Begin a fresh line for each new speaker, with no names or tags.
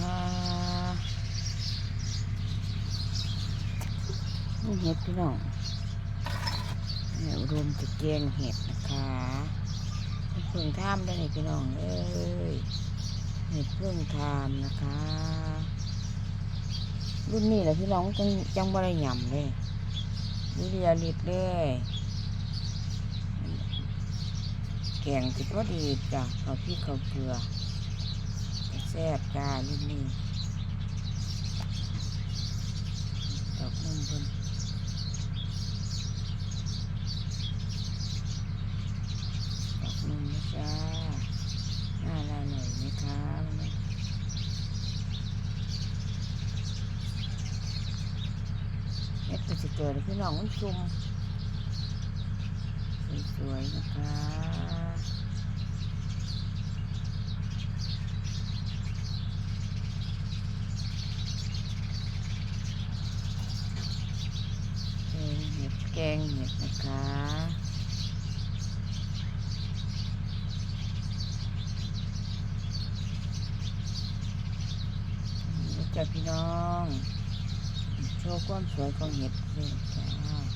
ค่ะนี่เห็ดพี่น้องเดี๋ยรวมจะเกียงเห็ดนะคะเพื่งทามได้เลยพี่น้องเอ้ยเห็ดเพื่องทามนะคะ รุ่นนี้แหละพี่น้องจังจังบริยำเลยดูเรียลิบเลยแกงจิพอดีจ้ะเอาพี่เขาเกลือ แซ่บจ้ารุ่นนี้ดอกนุ่มเพิ่นดอกนุ่มนะจ้าหน้าลาหน่อยไหมคะวันนี้เม็ดมันจะเกิดพี่น้องมันซุ่มสวยๆนะคะแกงเห็ดแกงเห็ดนะคะจ้ะพี่น้อง โชว์ความสวยของเห็ดเลยจ้า